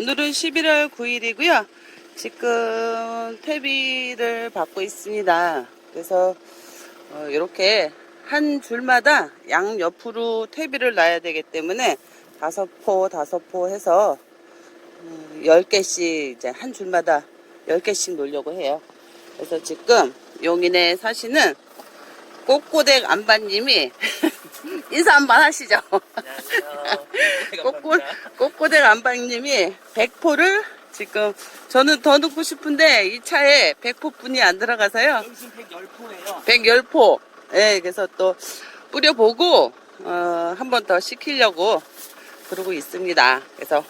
오늘은 11월 9일이고요. 지금 퇴비를 받고 있습니다. 그래서 어, 이렇게 한 줄마다 양 옆으로 퇴비를 놔야 되기 때문에 다섯 포 다섯 포 해서 음, 10개씩 이제 한 줄마다 10개씩 놓으려고 해요. 그래서 지금 용인에 사시는 꼬꼬댁 안바님이 인사 한번 하시죠. 꼬꼬, 꼬꼬댁 안방님이 100포를 지금 저는 더 넣고 싶은데 이 차에 100포뿐이 안 들어가서요. 여기서 110포예요. 110포. 예, 그래서 또 뿌려보고 어, 한 번더 시키려고 그러고 있습니다. 그래서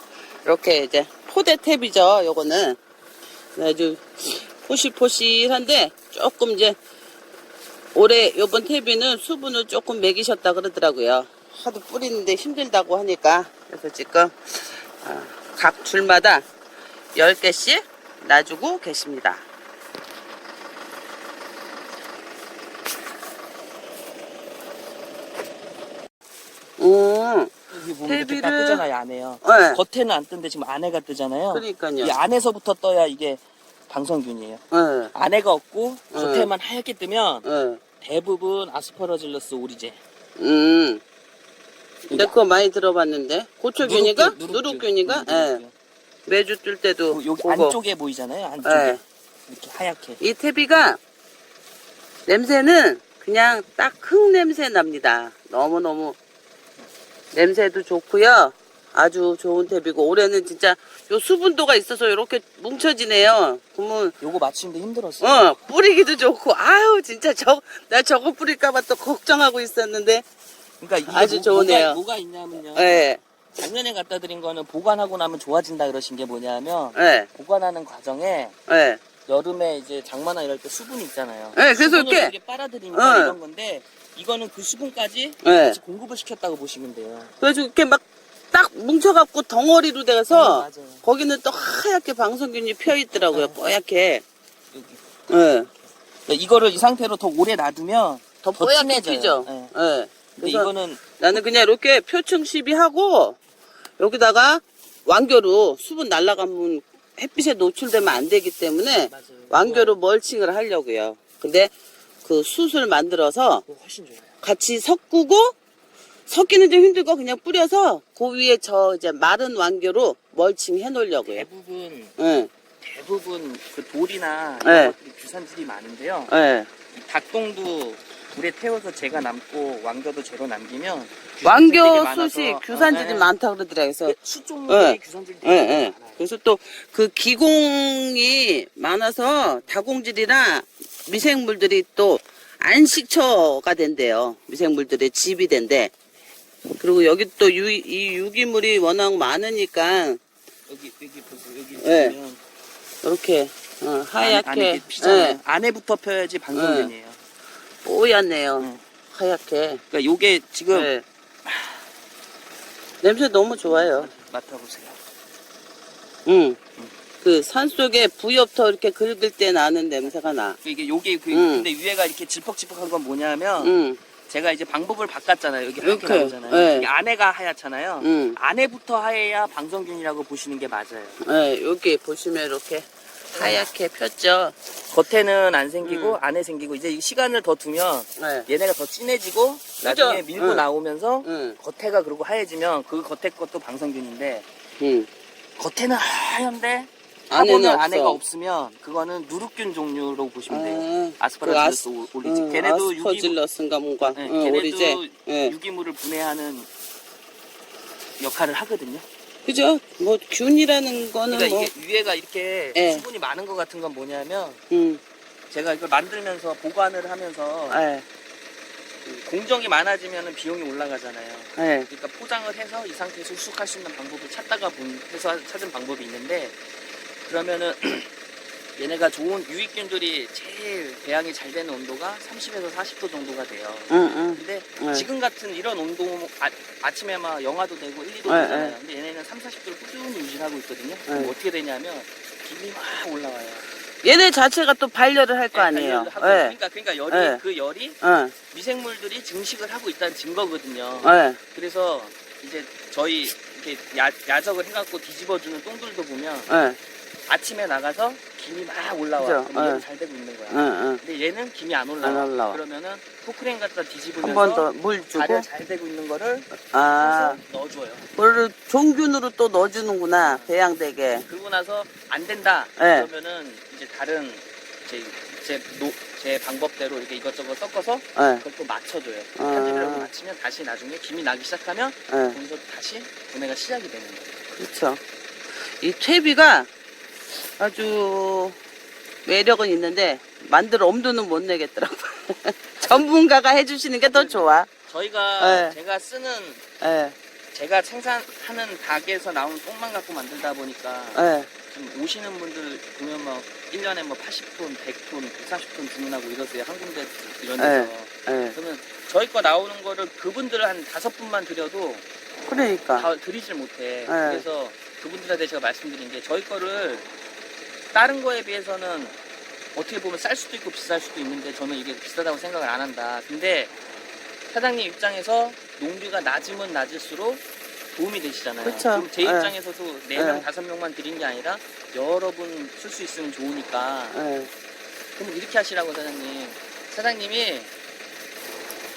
이렇게 이제 포대 탭이죠. 요거는 아주 포실포실한데 조금 이제 올해 요번 탭이는 수분을 조금 먹이셨다 그러더라고요. 하도 뿌리는데 힘들다고 하니까 그래서 지금 어, 각 줄마다 10개씩 놔주고 계십니다. 음, 여기 보면 이렇게 딱 퇴비를- 뜨잖아요, 안에요. 네. 겉에는 안 뜨는데 지금 안에가 뜨잖아요. 그러니까요. 이 안에서부터 떠야 이게 방성균이에요. 예, 안에가 없고 네. 겉에만 하얗게 뜨면 예. 대부분 아스퍼러질러스 오리제. 음. 근데 그거 많이 들어봤는데 고초균이가 누룩균, 누룩균이가 누룩균, 예. 누룩균. 매주 뜰 때도 그 여기 보고. 안쪽에 보이잖아요. 안쪽에 예. 이렇게 하얗게. 이 퇴비가 냄새는 그냥 딱 흙 냄새 납니다. 너무너무 냄새도 좋고요. 아주 좋은 퇴비고 올해는 진짜 요 수분도가 있어서 이렇게 뭉쳐지네요. 그러면 요거 맞추는데 힘들었어요. 어 뿌리기도 좋고 아유 진짜 저 나 저거 뿌릴까봐 또 걱정하고 있었는데 그러니까 이게 아주 뭐- 좋으네요. 뭐가, 뭐가 있냐면요. 예 작년에 갖다 드린 거는 보관하고 나면 좋아진다 그러신 게 뭐냐면 예, 보관하는 과정에 예. 여름에 이제 장마나 이럴 때 수분이 있잖아요. 네, 그래서 수분을 이렇게- 빨아들이니까 네. 이런 건데 이거는 그 수분까지 네. 같이 공급을 시켰다고 보시면 돼요. 그래가지고 이렇게 막 딱 뭉쳐갖고 덩어리로 돼서 네, 맞아요. 거기는 또 하얗게 방석균이 펴 있더라고요. 네. 뽀얗게. 여기. 예. 그러니까 이거를 이 상태로 더 오래 놔두면 더더 뽀얗게 진해져요. 피죠. 네. 예. 근데 그래서 이거는 나는 그냥 이렇게 표층 시비하고 여기다가 완교로 수분 날아가면 햇빛에 노출되면 안 되기 때문에 맞아요. 완교로 멀칭을 하려고요. 근데 그 숯을 만들어서 훨씬 좋아요. 같이 섞고 섞기는 좀 힘들고 그냥 뿌려서 그 위에 저 이제 마른 완교로 멀칭 해 놓으려고요. 대부분 예. 대부분 그 돌이나 네. 이런 것들이 규산질이 많은데요. 예. 이 닭똥도 불에 태워서 제가 남고 왕겨도 제로 남기면 많아서- 숯이 규산질이 어, 네. 많다 그러더라고요. 그래서 수 종류들이 네. 규산질이 예, 되게 예. 많아요. 그래서 또 그 기공이 많아서 다공질이나 미생물들이 또 안식처가 된대요. 미생물들의 집이 된대. 그리고 여기 또 유, 이 유기물이 워낙 많으니까 여기 여기 보세요. 여기 네. 보면 이렇게 어, 안에, 하얗게 안에 피잖아요. 예, 안에부터 펴야지 방송면이에요. 뽀얗네요. 네. 하얗게. 그러니까 요게 지금 네. 냄새 너무 좋아요. 맡아보세요. 응. 그 산 속에 부엽터 이렇게 긁을 때 나는 냄새가 나. 이게 요게 그 음. 근데 위에가 이렇게 질퍽질퍽한 건 뭐냐면 응. 제가 이제 방법을 바꿨잖아요. 여기 이렇게, 나오잖아요. 네. 이게 안에가 하얗잖아요. 응. 안에부터 하얘야 방성균이라고 보시는 게 맞아요. 네, 여기 보시면 이렇게 하얗게 폈죠. 겉에는 안 생기고 음. 안에 생기고 이제 이 시간을 더 두면 네. 얘네가 더 진해지고 나중에? 밀고 응. 나오면서 응. 겉에가 그리고 하얘지면 그 겉에 것도 방성균인데 응. 겉에는 하얀데 안에는 화분은 없어. 안에가 없으면 그거는 누르균 종류로 보시면 돼요. 아, 아스파라거스 그 올리지. 응, 걔네도 유기, 아스퍼질러스인가 뭔가. 네, 응, 걔네도 오리제. 예. 유기물을 분해하는 역할을 하거든요. 그죠? 뭐 균이라는 거는 그러니까 뭐. 이게 위에가 이렇게 예. 수분이 많은 것 같은 건 뭐냐면 응. 제가 이걸 만들면서 보관을 하면서 예. 그 공정이 많아지면 비용이 올라가잖아요. 예. 그러니까 포장을 해서 이 상태에서 수속할 수 있는 방법을 찾다가 본, 해서 찾은 방법이 있는데 그러면은 얘네가 좋은 유익균들이 제일 배양이 잘 되는 온도가 30에서 40도 정도가 돼요. 응, 응. 근데 네. 지금 같은 이런 온도 아, 침에막 영하도 되고 1, 2도 네, 되잖아요. 네. 근데 얘네는 3, 40도를 꾸준히 유지하고 있거든요. 네. 그럼 어떻게 되냐면 기분이 막 올라와요. 얘네 자체가 또 반려를 할거 아니에요. 네, 하고, 예. 그러니까 그러니까 열이 네. 그 열이 응. 미생물들이 증식을 하고 있다는 증거거든요. 예. 그래서 이제 저희 이렇게 야, 야적을 해갖고 뒤집어주는 똥들도 보면 예, 아침에 나가서 김이 막 올라와. 그죠? 그럼 얘는 예. 잘 되고 있는 거야. 응, 응. 근데 얘는 김이 안 올라와. 안 올라와. 그러면은 포크레인 갖다 한 뒤집으면서 번더 물 주고. 잘 되고 있는 거를 아, 해서 넣어줘요. 그거를 종균으로 또 넣어주는구나. 배양되게. 그러고 나서 안 된다. 네. 그러면은 이제 다른 제, 제, 노, 제 방법대로 이렇게 이것저것 섞어서 예, 또 맞춰줘요. 아. 편집이라고 맞추면 다시 나중에 김이 나기 시작하면 예. 거기서 다시 분해가 시작이 되는 거예요. 그렇죠. 이 퇴비가 아주 매력은 있는데 만들 엄두는 못 내겠더라고. 전문가가 해주시는 게 더 좋아. 저희가 네. 제가 쓰는 예, 제가 생산하는 닭에서 나온 똥만 갖고 만들다 보니까 예, 지금 오시는 분들 보면 막 1년에 뭐 80톤, 100톤, 140톤 주문하고 이러세요. 한 군데 이런 데서. 예. 그러면 저희 거 나오는 거를 그분들 한 다섯 분만 드려도 그러니까. 다 드리질 못해. 네. 그래서 그분들한테 제가 말씀드린 게 저희 거를 다른 거에 비해서는 어떻게 보면 쌀 수도 있고 비쌀 수도 있는데 저는 이게 비싸다고 생각을 안 한다. 근데 사장님 입장에서 농비가 낮으면 낮을수록 도움이 되시잖아요. 그쵸. 그럼 제 네. 입장에서도 네 명 네. 다섯 명만 드린 게 아니라 여러분 쓸 수 있으면 좋으니까 예, 그럼 이렇게 하시라고 사장님. 사장님이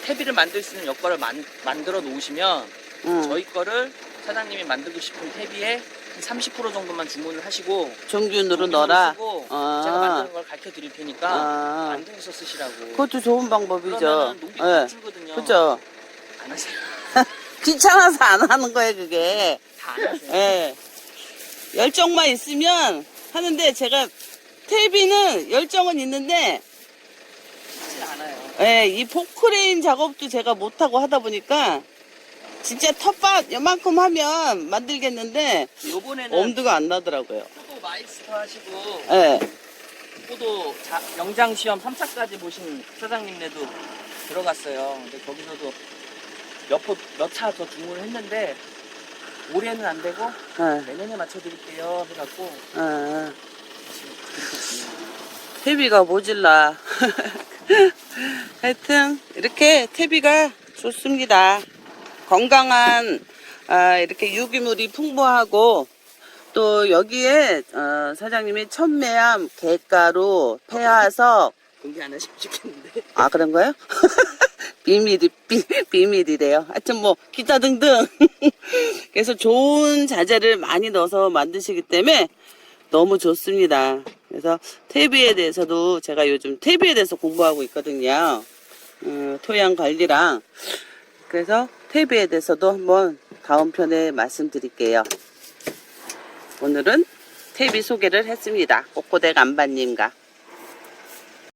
퇴비를 만들 수 있는 만, 만들어 놓으시면 응. 저희 거를 사장님이 만들고 싶은 퇴비에 한 30% 정도만 주문을 하시고 종균으로 넣어라. 쓰고 아. 제가 만드는 걸 가르쳐 드릴 테니까 아, 만들어서 쓰시라고. 그것도 좋은 방법이죠. 그러면 농비 예, 못 줄거든요. 그죠. 안 하세요. 귀찮아서 안 하는 거예요, 그게. 다 안 하세요. 예. 열정만 있으면 하는데 제가 퇴비는 열정은 있는데 쉽지 않아요. 예, 이 포크레인 작업도 제가 못하고 하다 보니까 진짜 텃밭 요만큼 하면 만들겠는데 요번에는 엄두가 안 나더라고요. 포도 마이스터 하시고 예. 포도 자- 영장 시험 3차까지 보신 사장님네도 들어갔어요. 근데 거기서도 몇몇 차더 주문을 했는데 올해는 안 되고 예, 내년에 맞춰드릴게요 해갖고 예. 퇴비가 모질라. 하여튼 이렇게 퇴비가 좋습니다. 건강한 아, 이렇게 유기물이 풍부하고 또 여기에 어, 사장님이 천매암, 갯가루, 폐하석 공개 안 하시면 좋겠는데 아 그런 거요? 비밀이 비, 비밀이래요. 하여튼 뭐 기타 등등. 그래서 좋은 자재를 많이 넣어서 만드시기 때문에 너무 좋습니다. 그래서 퇴비에 대해서도 제가 요즘 퇴비에 대해서 공부하고 있거든요. 음, 토양 관리랑 그래서 퇴비에 대해서도 한번 다음 편에 말씀드릴게요. 오늘은 퇴비 소개를 했습니다. 꼬꼬댁 안바님과